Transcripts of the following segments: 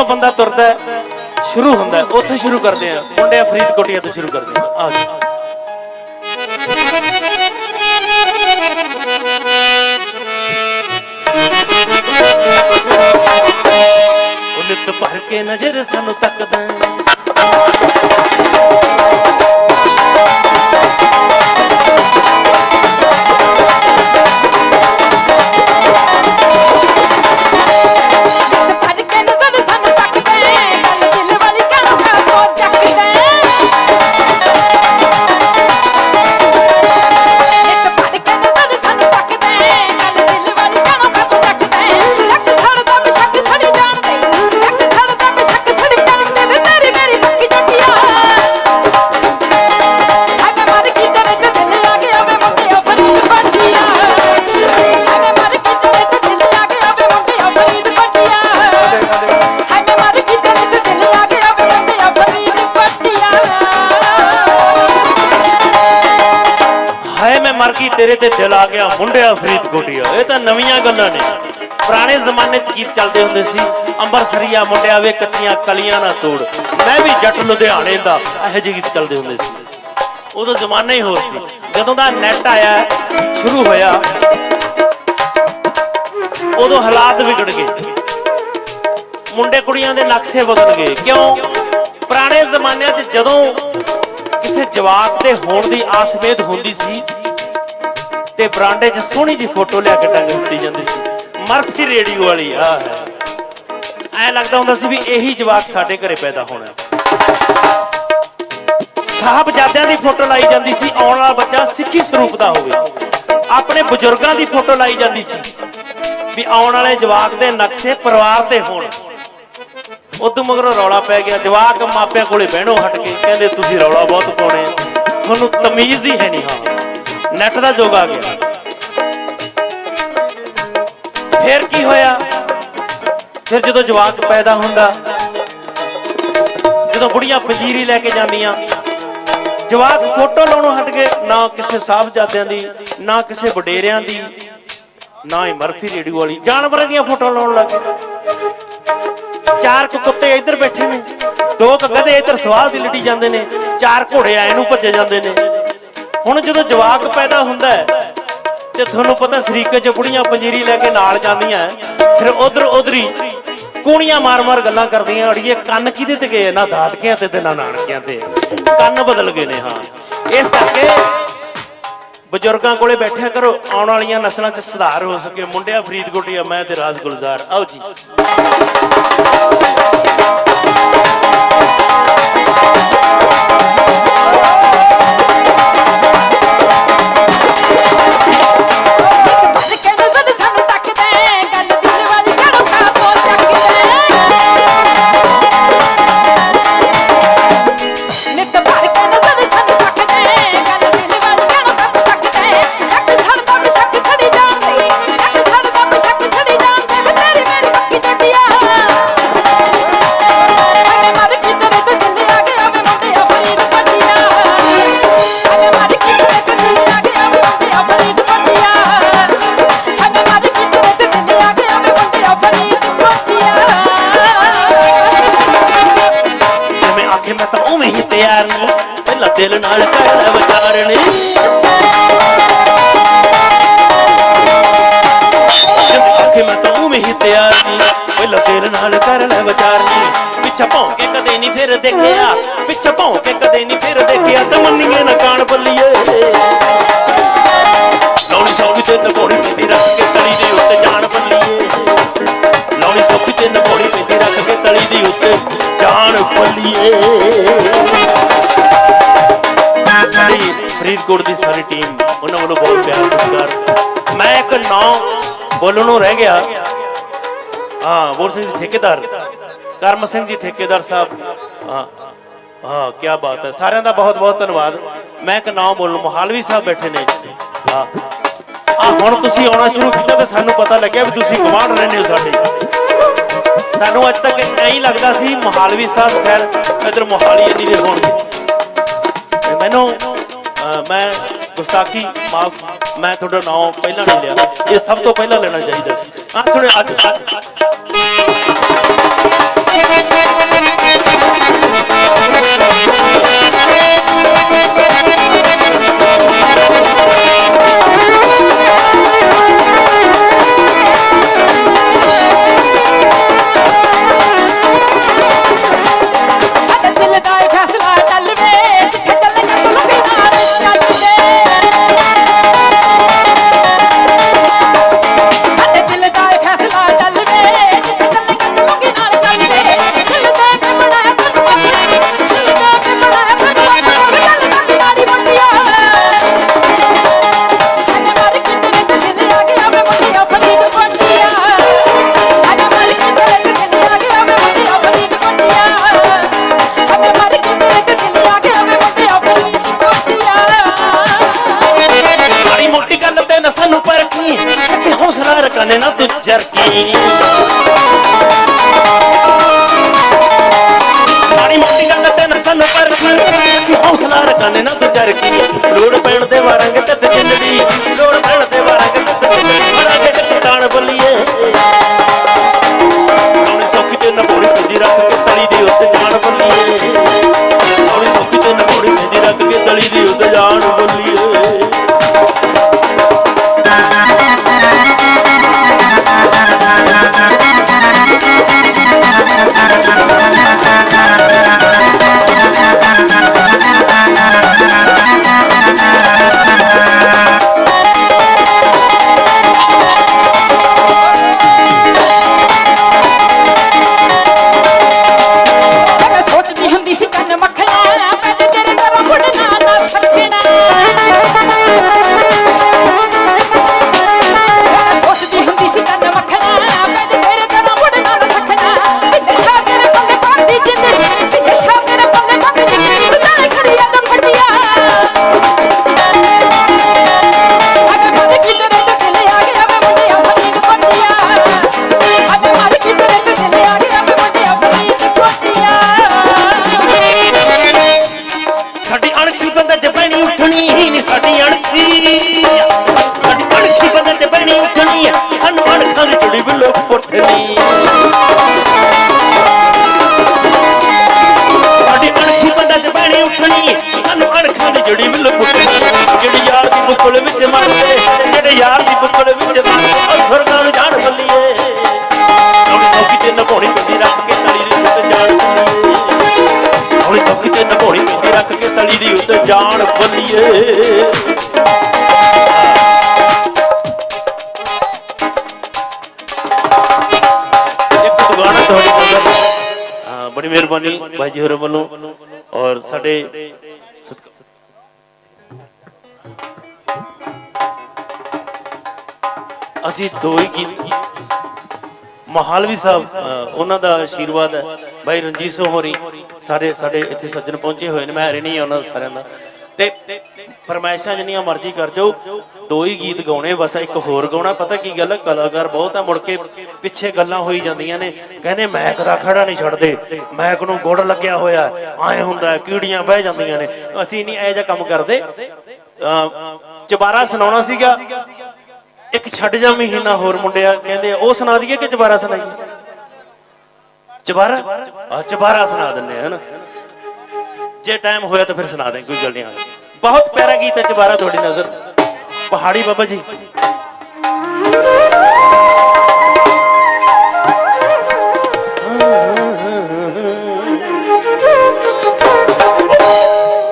ਜਿੱਥੋਂ ਬੰਦਾ ਤੁਰਦਾ ਹੈ, ਸ਼ੁਰੂ ਹੁੰਦਾ ਹੈ, ਉੱਥੇ ਸ਼ੁਰੂ ਕਰਦੇ ਆ ਮੁੰਡਿਆ ਫਰੀਦਕੋਟੀਆ ਤੋਂ ਸ਼ੁਰੂ ਕਰਦੇ ਆ ਆ ਜੀ। ਉਹ ਨਿੱਤ ਭਰ ਕੇ ਨਜ਼ਰ ਸਾਨੂੰ ਤੱਕਦਾ ਚਲਾ ਗਿਆ, ਮੁੰਡਿਆ ਫਰੀਦਕੋਟੀਆ ਇਹ ਤਾਂ ਨਵੀਆਂ ਗੱਲਾਂ ਨੇ। ਪੁਰਾਣੇ ਜ਼ਮਾਨੇ 'ਚ ਗੀਤ ਚੱਲਦੇ ਹੁੰਦੇ ਸੀ, ਅੰਬਰਸਰੀਆ ਮੁੰਡਿਆ ਵੇ ਕੱਚੀਆਂ ਕਲੀਆਂ ਨਾ ਤੋੜ। ਮੈਂ ਵੀ ਜੱਟ ਲੁਧਿਆਣੇ ਦਾ ਇਹੋ ਜਿਹੇ ਗੀਤ ਚੱਲਦੇ ਹੁੰਦੇ ਸੀ। ਉਦੋਂ ਜ਼ਮਾਨਾ ਹੀ ਹੋਰ ਸੀ। ਜਦੋਂ ਦਾ ਨੈਟ ਆਇਆ, ਸ਼ੁਰੂ ਹੋਇਆ, ਉਦੋਂ ਹਾਲਾਤ ਵਿਗੜ ਗਏ। ਮੁੰਡੇ ਕੁੜੀਆਂ ਦੇ ਨਕਸ਼ੇ ਬਦਲ ਗਏ। ਕਿਉਂ? ਪੁਰਾਣੇ ਜ਼ਮਾਨਿਆਂ 'ਚ ਜਦੋਂ ਕਿਸੇ ਜਵਾਬ ਦੇ ਹੋਣ ਦੀ ਆਸ ਵੇਦ ਹੁੰਦੀ ਸੀ ਤੇ ਬਰਾਂਡੇ 'ਚ ਸੋਹਣੀ ਜੀ ਫੋਟੋ ਲਿਆ ਕੇ ਟੰਗ ਦਿੱਤੀ ਜਾਂਦੀ ਸੀ। ਮਰਫੀ ਰੇਡੀਓ ਵਾਲੀ ਆ ਐ ਲੱਗਦਾ ਹੁੰਦਾ ਸੀ ਵੀ ਇਹੀ ਜਵਾਕ ਸਾਡੇ ਘਰੇ ਪੈਦਾ ਹੋਣਾ ਸਾਹਿਬਜ਼ਾਦਿਆਂ ਦੀ ਫੋਟੋ ਲਾਈ ਜਾਂਦੀ ਸੀ, ਆਉਣ ਵਾਲਾ ਬੱਚਾ ਸਿੱਖੀ ਸਰੂਪ ਦਾ ਹੋਵੇ। ਆਪਣੇ ਬਜ਼ੁਰਗਾਂ ਦੀ ਫੋਟੋ ਲਾਈ ਜਾਂਦੀ ਸੀ ਵੀ ਆਉਣ ਵਾਲੇ ਜਵਾਕ ਦੇ ਨਕਸ਼ੇ ਪਰਿਵਾਰ ਦੇ ਹੋਣ। ਉਦੋਂ ਮਗਰੋਂ ਰੌਲਾ ਪੈ ਗਿਆ, ਜਵਾਕ ਮਾਪਿਆਂ ਕੋਲੇ ਬਹਿਣੋਂ ਹਟ ਕੇ, ਕਹਿੰਦੇ, ਤੁਸੀਂ ਰੌਲਾ ਬਹੁਤ ਪਾਉਣੇ ਤੁਹਾਨੂੰ ਤਮੀਜ਼ ਹੀ ਹੈ ਨਹੀਂ ਹਾਂ। ਨੈਟ ਦਾ ਯੁੱਗ ਆ ਗਿਆ। ਫਿਰ ਕੀ ਹੋਇਆ? ਫਿਰ ਜਦੋਂ ਜਵਾਕ ਪੈਦਾ ਹੁੰਦਾ, ਜਦੋਂ ਬੁੜੀਆਂ ਪੰਜੀਰੀ ਲੈ ਕੇ ਜਾਂਦੀਆਂ, ਜਵਾਕ ਫੋਟੋ ਲਾਉਣੋਂ ਹਟ ਗਏ, ਨਾ ਕਿਸੇ ਸਾਹਿਬਜ਼ਾਦਿਆਂ ਦੀ, ਨਾ ਕਿਸੇ ਵਡੇਰਿਆਂ ਦੀ, ਨਾ ਹੀ ਮਰਫੀ ਰੇਡੀਓ ਵਾਲੀ। ਜਾਨਵਰਾਂ ਦੀਆਂ ਫੋਟੋ ਲਾਉਣ ਲੱਗ ਗਏ। ਚਾਰ ਕੁ ਕੁੱਤੇ ਇੱਧਰ ਬੈਠੇ ਨੇ, ਦੋ ਕੁ ਗਧੇ ਇੱਧਰ ਸਵਾਹ ਦੀ ਲਟੀ ਜਾਂਦੇ ਨੇ, ਚਾਰ ਘੋੜੇ ਆਏ ਨੂੰ ਭੱਜੇ ਜਾਂਦੇ ਨੇ। ਹੁਣ ਜਦੋਂ ਜਵਾਕ ਪੈਦਾ ਹੁੰਦਾ ਹੈ ਤੇ ਤੁਹਾਨੂੰ ਪਤਾ ਸਰੀਕੇ ਚ ਬੁੜੀਆਂ ਪੰਜੀਰੀ ਲੈ ਕੇ ਨਾਲ ਜਾਂਦੀਆਂ ਫਿਰ ਉਧਰ ਉਧਰੀ ਕੂਣੀਆਂ ਮਾਰ-ਮਾਰ ਗੱਲਾਂ ਕਰਦੀਆਂ, ਅੜੀਏ ਕੰਨ ਕਿਹਦੇ ਤੇ ਗਏ? ਨਾ ਦਾਦਕਿਆਂ ਤੇ ਤੇ ਨਾ ਨਾਨਕਿਆਂ ਤੇ। ਕੰਨ ਬਦਲ ਗਏ ਨੇ, ਹਾਂ। ਇਸ ਕਰਕੇ ਬਜ਼ੁਰਗਾਂ ਕੋਲੇ ਬੈਠਿਆ ਕਰੋ, ਆਉਣ ਵਾਲੀਆਂ ਨਸਲਾਂ 'ਚ ਸੁਧਾਰ ਹੋ ਸਕੇ। ਮੁੰਡਿਆ ਫਰੀਦਕੋਟੀਆ, ਮੈਂ ਤੇ ਰਾਜ ਗੁਲਜ਼ਾਰ ਆਓ ਜੀ। ਬੋਲਣ ਰਹਿ ਗਿਆ। ਹਾਂ, ਬੋਲ ਸਿੰਘ ਜੀ ਠੇਕੇਦਾਰ। ਕਰਮ ਸਿੰਘ ਜੀ ਠੇਕੇਦਾਰ ਸਾਹਿਬ। ਹਾਂ ਹਾਂ ਕੀ ਬਾਤ ਹੈ। ਸਾਰਿਆਂ ਦਾ ਬਹੁਤ ਬਹੁਤ ਧੰਨਵਾਦ। ਮੈਂ ਇੱਕ ਨਾਮ ਬੋਲਣ ਮਹਾਲਵੀ ਸਾਹਿਬ ਬੈਠੇ ਨੇ ਹਾਂ। ਆ, ਹੁਣ ਤੁਸੀਂ ਆਉਣਾ ਸ਼ੁਰੂ ਕੀਤਾ ਤੇ ਸਾਨੂੰ ਪਤਾ ਲੱਗਿਆ ਵੀ ਤੁਸੀਂ ਗਵਾਂਢ ਰਹਿੰਦੇ ਹੋ ਸਾਡੇ। ਸਾਨੂੰ ਅੱਜ ਤੱਕ ਐਂ ਲੱਗਦਾ ਸੀ ਮਹਾਲਵੀ ਸਾਹਿਬ ਖੈਰ ਇਧਰ ਮੋਹਾਲੀ ਇੰਨੀ ਦੇ ਹੋਣਗੇ ਮੈਨੂੰ ਮੈਂ ਗੁਸਤਾਖੀ, ਮਾਫ, ਮੈਂ ਤੁਹਾਡਾ ਨਾਮ ਪਹਿਲਾਂ ਨਹੀਂ ਲਿਆ। ਇਹ ਸਭ ਤੋਂ ਪਹਿਲਾਂ ਲੈਣਾ ਚਾਹੀਦਾ ਸੀ। ਆ ਸੁਣਿਓ ਅੱਜ। ਸਾਡੇ ਹੌਸਲਾ ਨਾ ਤੂੰ ਜਰਕੀ। ਲੋੜ ਪੈਣ ਤੇ ਵਾਰਾਂਗੇ ਤੇ ਜਿੰਦੜੀ ਸਾਡੀ ਅਣਖੀ ਸਾਡੀ ਅਣਖੀ ਬਣੀ ਉੱਠਣੀ ਆ, ਸਾਨੂੰ ਅਣਖਾਂ ਦੀ ਜੁੜੀ ਬਿੱਲੋ ਪੁੱਠਣੀ ਸਾਡੀ ਅਣਖੀ ਬੰਦੇ ਬਣੀ ਉੱਠਣੀ ਸਾਨੂੰ ਅਣਖਾਂ ਦੀ ਜੁੜੀ ਬਿੱਲੋ ਪੁੱਠਣੀ ਜਿਹੜੇ ਯਾਰ ਦੀ ਬੁੱਕਲ ਵਿੱਚ ਮਰਦੇ ਜਿਹੜੇ ਯਾਰ ਦੀ ਬੁੱਕਲ ਵਿੱਚ ਮਰਦੇ ਉਹ ਸੁਰਗਾਂ ਨੂੰ ਜਾਣ ਬੱਲੀਏ ਉਹਨੇ ਸੌਖੀ ਤੇ ਨਭਾਉਣੀ ਕੁੰਡੀ ਰੱਖ ਕੇ ਤਲੀ ਦੇ ਉੱਤੇ ਜਾਣ ਬੱਲੀਏ ਸੌਖੀ ਤੇ ਨਭਾਉਣੀ ਕੁੰਡੀ ਰੱਖ ਕੇ ਤਲੀ ਦੀ ਉੱਤੇ ਜਾਣ ਬੱਲੀਏ। ਬੜੀ ਮਿਹਰਬਾਨੀ ਭਾਈ ਜੀ ਹੋਰਾਂ ਵੱਲੋਂ ਔਰ ਸਾਡੇ ਅਸੀਂ ਦੋ ਹੀ ਗੀਤ ਮਹਾਲਵੀ ਸਾਹਿਬ ਉਹਨਾਂ ਦਾ ਆਸ਼ੀਰਵਾਦ ਹੈ। ਭਾਈ ਰਣਜੀਤ ਸਿੰਘ ਹੋਰੀ ਸਾਰੇ ਸਾਡੇ ਇੱਥੇ ਸੱਜਣ ਪਹੁੰਚੇ ਹੋਏ ਨੇ ਮੈਂ ਹਰੇ ਨਹੀਂ ਉਹਨਾਂ ਸਾਰਿਆਂ ਦਾ। ਤੇ ਫਰਮਾਇਸ਼ਾਂ ਜਿੰਨੀਆਂ ਮਰਜ਼ੀ ਕਰ ਜਾਓ ਦੋ ਹੀ ਗੀਤ ਗਾਉਣੇ ਬਸ ਇੱਕ ਹੋਰ ਗਾਉਣਾ। ਪਤਾ ਕੀ ਗੱਲ ਹੈ ਕਲਾਕਾਰ ਬਹੁਤ ਆ ਮੁੜ ਕੇ ਪਿੱਛੇ ਗੱਲਾਂ ਹੋਈ ਜਾਂਦੀਆਂ ਨੇ। ਕਹਿੰਦੇ ਮੈਕ ਦਾ ਖੜਾ ਨਹੀਂ ਛੱਡਦੇ ਮੈਕ ਨੂੰ ਗੁੜ ਲੱਗਿਆ ਹੋਇਆ ਐ ਹੁੰਦਾ ਕੀੜੀਆਂ ਬਹਿ ਜਾਂਦੀਆਂ ਨੇ। ਅਸੀਂ ਨਹੀਂ ਇਹ ਜਿਹਾ ਕੰਮ ਕਰਦੇ। ਅ, ਚਬਾਰਾ ਸੁਣਾਉਣਾ ਸੀਗਾ ਇੱਕ ਛੱਡ ਜਾ ਮਹੀਨਾ ਹੋਰ ਮੁੰਡਿਆ ਕਹਿੰਦੇ ਉਹ ਸੁਣਾ ਦਈਏ ਕਿ ਚਬਾਰਾ ਸੁਣਾਈਏ? ਚਬਾਰਾ? ਆ ਚਬਾਰਾ ਸੁਣਾ ਦਿੰਨੇ ਆ ਜੇ ਟਾਈਮ ਹੋਇਆ ਤਾਂ ਫਿਰ ਸੁਣਾ ਦੇ, ਕੋਈ ਗੱਲ ਨਹੀਂ ਬਹੁਤ ਪਿਆਰਾ ਗੀਤ ਹੈ ਚਬਾਰਾ ਤੁਹਾਡੀ ਨਜ਼ਰ। ਪਹਾੜੀ ਬਾਬਾ ਜੀ।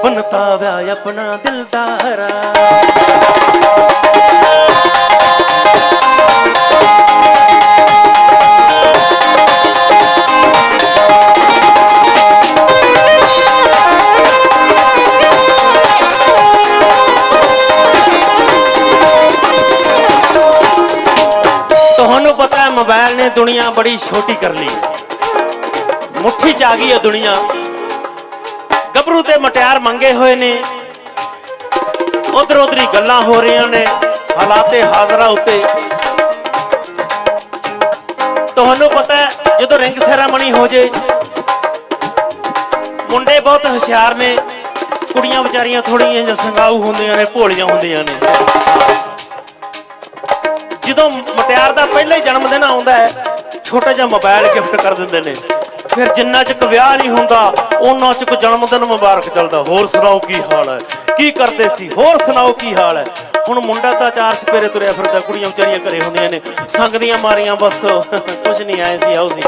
ਬਨਤਾ ਵਿਆ ਆਪਣਾ ਦਿਲਦਾਰਾ ਮੋਬਾਈਲ ਨੇ ਦੁਨੀਆ ਬੜੀ ਛੋਟੀ ਕਰ ਲਈ। ਮੁੱਠੀ ਚ ਆ ਗਈ ਹੈ ਦੁਨੀਆ। ਗੱਭਰੂ ਤੇ ਮਟਿਆਰ ਮੰਗੇ ਹੋਏ ਨੇ। ਉਧਰ ਉਧਰੀ ਗੱਲਾਂ ਹੋ ਰਹੀਆਂ ਨੇ, ਹਾਲਾਤੇ ਹਾਜ਼ਰਾ ਉੱਤੇ। ਤੁਹਾਨੂੰ ਪਤਾ ਜਦੋਂ ਰਿੰਗ ਸੈਰਾਮਨੀ ਹੋ ਜੇ, ਮੁੰਡੇ ਬਹੁਤ ਹੁਸ਼ਿਆਰ ਨੇ। ਕੁੜੀਆਂ ਵਿਚਾਰੀਆਂ ਥੋੜੀਆਂ ਜਿਹੀਆਂ ਸੰਗਾਊ ਹੁੰਦੀਆਂ ਨੇ, ਭੋਲੀਆਂ ਹੁੰਦੀਆਂ ਨੇ। ਜਦੋਂ ਮਟਿਆਰ ਦਾ ਪਹਿਲਾ ਹੀ ਜਨਮ ਦਿਨ ਆਉਂਦਾ ਹੈ, ਛੋਟਾ ਜਿਹਾ ਮੋਬਾਈਲ ਗਿਫਟ ਕਰ ਦਿੰਦੇ ਨੇ। ਫਿਰ ਜਿੰਨਾ ਚਿਕ ਵਿਆਹ ਨਹੀਂ ਹੁੰਦਾ ਉਹਨਾਂ ਚਿਕ ਜਨਮ ਦਿਨ ਮੁਬਾਰਕ ਚੱਲਦਾ। ਹੋਰ ਸੁਣਾਓ ਕੀ ਹਾਲ ਹੈ? ਕੀ ਕਰਦੇ ਸੀ? ਹੋਰ ਸੁਣਾਓ ਕੀ ਹਾਲ ਹੈ? ਹੁਣ ਮੁੰਡਾ ਤਾਂ ਚਾਰ ਸਪੇਰੇ ਤੁਰਿਆ ਫਿਰਦਾ, ਕੁੜੀਆਂ ਵਿਚਾਰੀਆਂ ਘਰੇ ਹੁੰਦੀਆਂ ਨੇ। ਸੰਗ ਦੀਆਂ ਮਾਰੀਆਂ ਬਸ। ਕੁਝ ਨਹੀਂ ਆਏ ਸੀ, ਆਓ ਸੀ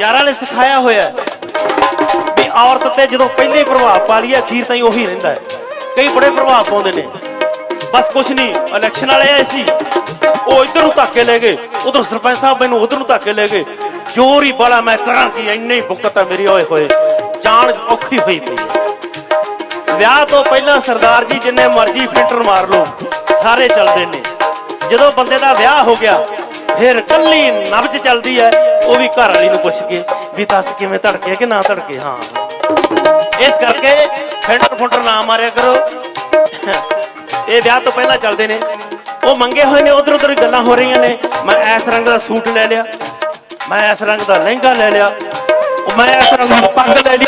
ਯਾਰਾਂ ਨੇ ਸਿਖਾਇਆ ਹੋਇਆ ਵੀ ਔਰਤ ਤੇ ਜਦੋਂ ਪਹਿਲੇ ਪ੍ਰਭਾਵ ਪਾ ਲਈਏ, ਅਖੀਰ ਤਾਈਂ ਉਹੀ ਰਹਿੰਦਾ ਹੈ। ਕਈ ਬੜੇ ਪ੍ਰਭਾਵ ਪਾਉਂਦੇ ਨੇ। ਬਸ ਕੁਛ ਨਹੀਂ ਇਲੈਕਸ਼ਨ ਵਾਲੇ ਆਏ ਸੀ। ਉਹ ਇੱਧਰ ਨੂੰ ਧੱਕੇ ਲੈ ਗਏ। ਉਧਰ ਸਰਪੰਚ ਸਾਹਿਬ ਮੈਨੂੰ ਉਧਰ ਨੂੰ ਧੱਕੇ ਲੈ ਗਏ। ਜੋਰ ਹੀ ਬੜਾ ਮੈਂ ਕਰਾਂ ਕੀ, ਇੰਨੇ ਹੀ ਭੁਗਤ ਹੈ ਮੇਰੀ ਓਏ ਹੋਏ। ਜਾਨ ਔਖੀ ਹੋਈ ਪਈ। ਵਿਆਹ ਤੋਂ ਪਹਿਲਾਂ ਸਰਦਾਰ ਜੀ ਜਿੰਨੇ ਮਰਜ਼ੀ ਫਿਲਟਰ ਮਾਰ ਲਓ, ਸਾਰੇ ਚੱਲਦੇ ਨੇ। ਜਦੋਂ ਬੰਦੇ ਦਾ ਵਿਆਹ ਹੋ ਗਿਆ, ਫਿਰ ਕੱਲੀ ਨਬਜ ਚੱਲਦੀ ਹੈ। ਉਹ ਵੀ ਘਰ ਵਾਲੀ ਨੂੰ ਪੁੱਛ ਕੇ, ਵੀ ਦੱਸ ਕਿਵੇਂ ਧੜਕੇ ਕਿ ਨਾ ਧੜਕੇ? ਹਾਂ। ਇਸ ਕਰਕੇ ਫਿਲਟਰ ਫੁੰਟਰ ਨਾ ਮਾਰਿਆ ਕਰੋ। ਇਹ ਵਿਆਹ ਤੋਂ ਪਹਿਲਾਂ ਚੱਲਦੇ ਨੇ। ਉਹ ਮੰਗੇ ਹੋਏ ਨੇ, ਉਧਰ ਉਧਰ ਗੱਲਾਂ ਹੋ ਰਹੀਆਂ ਨੇ। ਮੈਂ ਇਸ ਰੰਗ ਦਾ ਸੂਟ ਲੈ ਲਿਆ। ਮੈਂ ਇਸ ਰੰਗ ਦਾ ਲਹਿੰਗਾ ਲੈ ਲਿਆ। ਉਹ ਮੈਂ ਇਸ ਰੰਗ ਦੀ ਪੱਗ ਲੈ ਲਈ।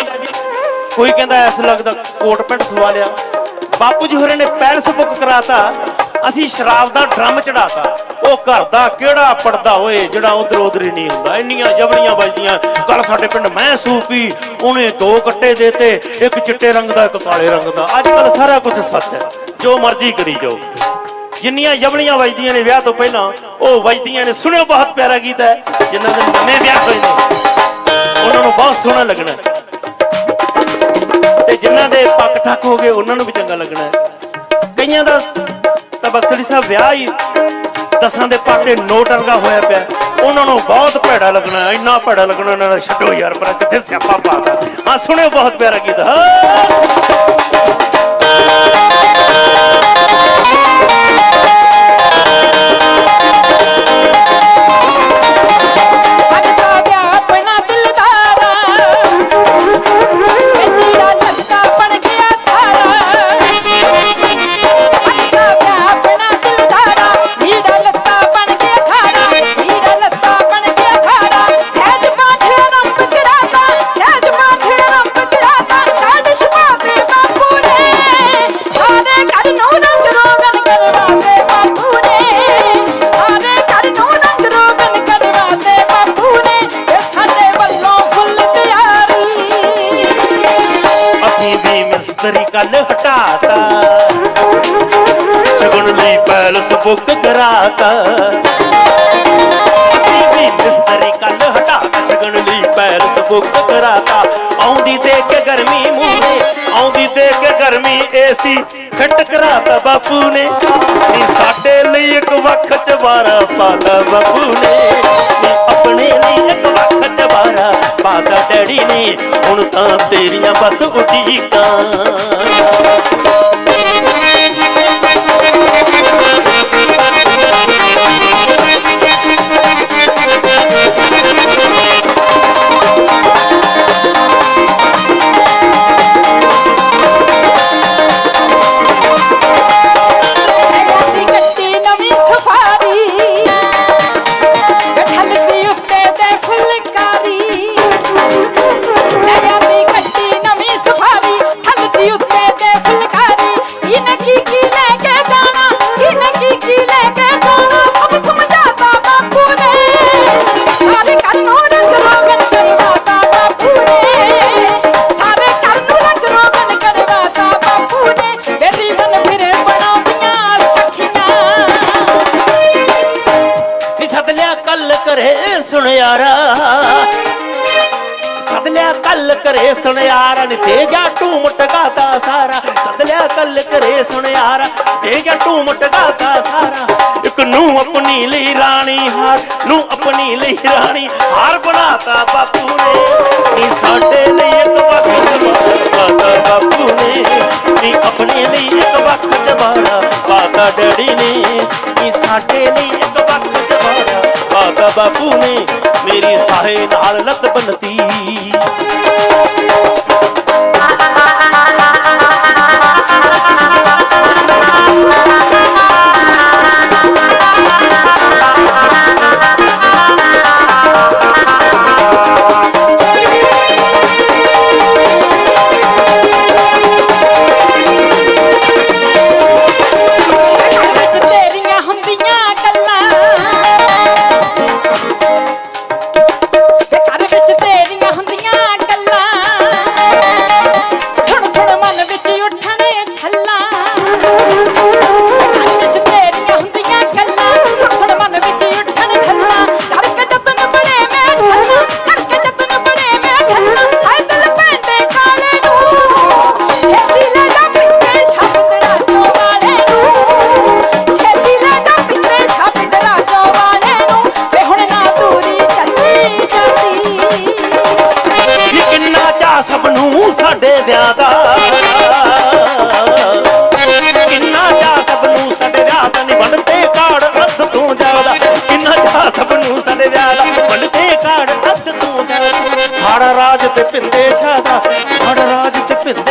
ਕੋਈ ਕਹਿੰਦਾ ਇਸ ਰੰਗ ਕੋਟ ਪੈਂਟ ਸਵਾ ਲਿਆ। ਬਾਪੂ ਜੀ ਹੋਰੇ ਨੇ ਪੈਲਸ ਬੁੱਕ ਕਰਾਤਾ। ਅਸੀਂ ਸ਼ਰਾਬ ਦਾ ਡਰਮ ਚੜਾਤਾ। ਉਹ ਘਰ ਦਾ ਕਿਹੜਾ ਪੜਦਾ ਓਏ, ਜਿਹੜਾ ਉਧਰ ਉਧਰ ਹੀ ਨਹੀਂ ਹੁੰਦਾ। ਇੰਨੀਆਂ ਜਵਲੀਆਂ ਵੱਜਦੀਆਂ। ਕੱਲ ਸਾਡੇ ਪਿੰਡ ਮੈਂ ਸੂਪੀ, ਉਹਨੇ ਦੋ ਕੱਟੇ ਦੇਤੇ। ਇੱਕ ਚਿੱਟੇ ਰੰਗ ਦਾ, ਇੱਕ ਕਾਲੇ ਰੰਗ ਦਾ। ਅੱਜ ਕੱਲ ਸਾਰਾ ਕੁਝ ਸੱਚ ਹੈ। ਜੋ ਮਰਜ਼ੀ ਕਰੀ ਜਾਓ। ਜਿੰਨੀਆਂ ਜਵਲੀਆਂ ਵੱਜਦੀਆਂ ਨੇ ਵਿਆਹ ਤੋਂ ਪਹਿਲਾਂ, ਉਹ ਵੱਜਦੀਆਂ ਨੇ। ਸੁਣਿਓ, ਬਹੁਤ ਪਿਆਰਾ ਗੀਤ ਹੈ, ਜਿਨ੍ਹਾਂ ਦੇ ਨਵੇਂ ਵਿਆਹ ਹੋਏ ਨੇ। ਉਹਨਾਂ ਨੂੰ ਬਹੁਤ ਸੋਹਣਾ ਲੱਗਣਾ ਤੇ ਜਿਨ੍ਹਾਂ ਦੇ ਪੱਕ ਠੱਕ ਹੋ ਗਏ, ਉਹਨਾਂ ਨੂੰ ਵੀ ਚੰਗਾ ਲੱਗਣਾ ਕਈਆਂ ਦਾ ਤਾਂ ਬਖਤੜੀ ਸਾਹਿਬ ਵਿਆਹ ਹੀ ਦਸਾਂ ਦੇ ਪਾਟੇ ਨੋਟ ਵਰਗਾ ਹੋਇਆ ਪਿਆ। ਉਹਨਾਂ ਨੂੰ ਬਹੁਤ ਭੈੜਾ ਲੱਗਣਾ ਇੰਨਾ ਭੈੜਾ ਲੱਗਣਾ ਇਹਨਾਂ ਦਾ ਛੱਡੋ ਯਾਰ ਪਰ ਕਿੱਥੇ ਸਿਆਪਾ ਪਾਤਾ ਹਾਂ, ਸੁਣਿਓ, ਬਹੁਤ ਪਿਆਰਾ ਗੀਤ ਹਾਂ। ਪੈਲਸ ਬੁੱਕ ਕਰਾਤਾ ਅਸੀਂ ਵੀ ਮਿਸਤਰੀ ਕੱਲ ਹਟਾਤਾ ਸ਼ਗਨ ਲਈ ਪੈਲਸ ਬੁੱਕ ਕਰਾਤਾ ਆਉਂਦੀ ਦੇ ਕੇ ਗਰਮੀ ਮੂਹਰੇ ਆਉਂਦੀ ਦੇ ਕੇ ਗਰਮੀ ਏਸੀ ਫਿੱਟ ਕਰਾਤਾ ਬਾਪੂ ਨੇ ਨੀ ਸਾਡੇ ਲਈ ਇੱਕ ਵੱਖ ਚਵਾਰਾ ਪਾਤਾ ਬਾਪੂ ਨੇ ਨੀ ਆਪਣੇ ਲਈ ਇੱਕ ਵੱਖ ਚਵਾਰਾ ਪਾਤਾ ਡੈਡੀ ਨੇ ਹੁਣ ਤਾਂ ਤੇਰੀਆਂ ਬਸ ਉਡੀਕਾਂ ਤੇ ਗਿਆ ਟੂਮ ਸਾਰਾ। ਇੱਕ ਨੂੰ ਆਪਣੀ ਲਈ ਰਾਣੀ, ਹਾਰ ਨੂੰ ਆਪਣੀ ਲਈ ਰਾਣੀ, ਹਾਰ ਬਣਾਤਾ ਬਾਪੂ ਨੇ। ਨੀ ਸਾਡੇ ਲਈ ਇੱਕ ਵੱਖ ਪਾਤਾ ਬਾਪੂ ਨੇ। ਨੀ ਆਪਣੇ ਲਈ ਇੱਕ ਵੱਖ ਜਵਾਰਾ ਪਾਤਾ ਡੈਡੀ ਨੇ। ਨੀ ਸਾਡੇ ਲਈ ਇੱਕ ਵੱਖ ਜਵਾਰਾ ਪਾਤਾ ਬਾਪੂ ਨੇ। ਮੇਰੀ ਸਾਹੇ ਨਾਲ ਲੱਤ ਬੰਨਤੀ।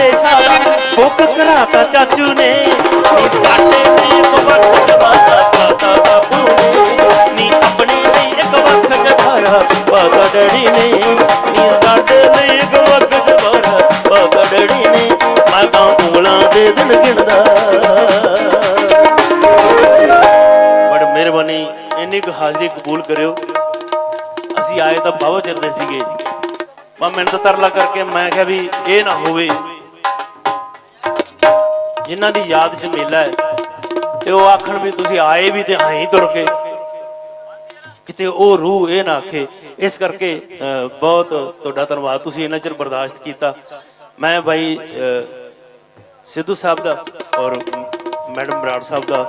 ਤੇ ਪਿੰਦੇ ਬੁੱਕ ਕਰਾਤਾ ਚਾਚੂ ਨੇ। ਨੀ ਸਾਡੇ ਲਈ ਇੱਕ ਵਕਤ ਜਵਾਨਾ ਪਾਤਾ ਬਾਪੂ ਨੇ। ਨੀ ਆਪਣੇ ਲਈ ਇੱਕ ਵਕਤ ਜਵਾਨਾ ਪਾਤਾ ਡੈਡੀ ਨੇ। ਨੀ ਸਾਡੇ ਲਈ ਇੱਕ ਵਕਤ ਜਵਾਨਾ ਪਾਤਾ ਡੈਡੀ ਨੇ। ਮੈਂ ਤਾਂ ਉਂਗਲਾਂ ਦੇ ਦਿਨ ਗਿਣਦਾ। ਬੜ ਮਿਹਰਬਾਨੀ। ਇੰਨੀ ਕੁ ਹਾਜ਼ਰੀ ਕਬੂਲ ਕਰਿਓ। ਅਸੀਂ ਆਏ ਤਾਂ ਬਾਬਾ ਚਿਰ ਦੇ ਸੀਗੇ। ਪਰ ਮੈਨੂੰ ਤਾਂ ਤਰਲਾ ਕਰਕੇ ਮੈਂ ਕਿਹਾ ਵੀ ਇਹ ਨਾ ਹੋਵੇ। ਜਿਨ੍ਹਾਂ ਦੀ ਯਾਦ 'ਚ ਮੇਲਾ ਹੈ। ਤੇ ਉਹ ਆਖਣ ਵੀ ਤੁਸੀਂ ਆਏ ਵੀ ਤੇ ਹਾਂ ਤੁਰ ਕੇ। ਕਿਤੇ ਉਹ ਰੂਹ ਇਹ ਨਾ ਆਖੇ। ਇਸ ਕਰਕੇ ਬਹੁਤ ਤੁਹਾਡਾ ਧੰਨਵਾਦ। ਤੁਸੀਂ ਇਹਨਾਂ ਚਿਰ ਬਰਦਾਸ਼ਤ ਕੀਤਾ। ਮੈਂ ਬਾਈ ਸਿੱਧੂ ਸਾਹਿਬ ਦਾ ਔਰ ਮੈਡਮ ਬਰਾੜ ਸਾਹਿਬ ਦਾ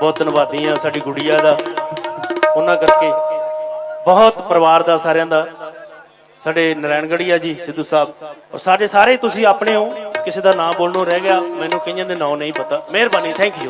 ਬਹੁਤ ਧੰਨਵਾਦੀ ਆ ਸਾਡੀ ਗੁੜੀਆ ਦਾ। ਉਹਨਾਂ ਕਰਕੇ ਬਹੁਤ ਪਰਿਵਾਰ ਦਾ ਸਾਰਿਆਂ ਦਾ ਸਾਡੇ ਨਰੈਣਗੜੀਆ ਜੀ, ਸਿੱਧੂ ਸਾਹਿਬ। ਔਰ ਸਾਡੇ ਸਾਰੇ ਤੁਸੀਂ ਆਪਣੇ ਹੋ, ਕਿਸੇ ਦਾ ਨਾਮ ਬੋਲਣੋਂ ਰਹਿ ਗਿਆ, ਮੈਨੂੰ ਕਈਆਂ ਦੇ ਨਾਂ ਨਹੀਂ ਪਤਾ। ਮਿਹਰਬਾਨੀ ਥੈਂਕ ਯੂ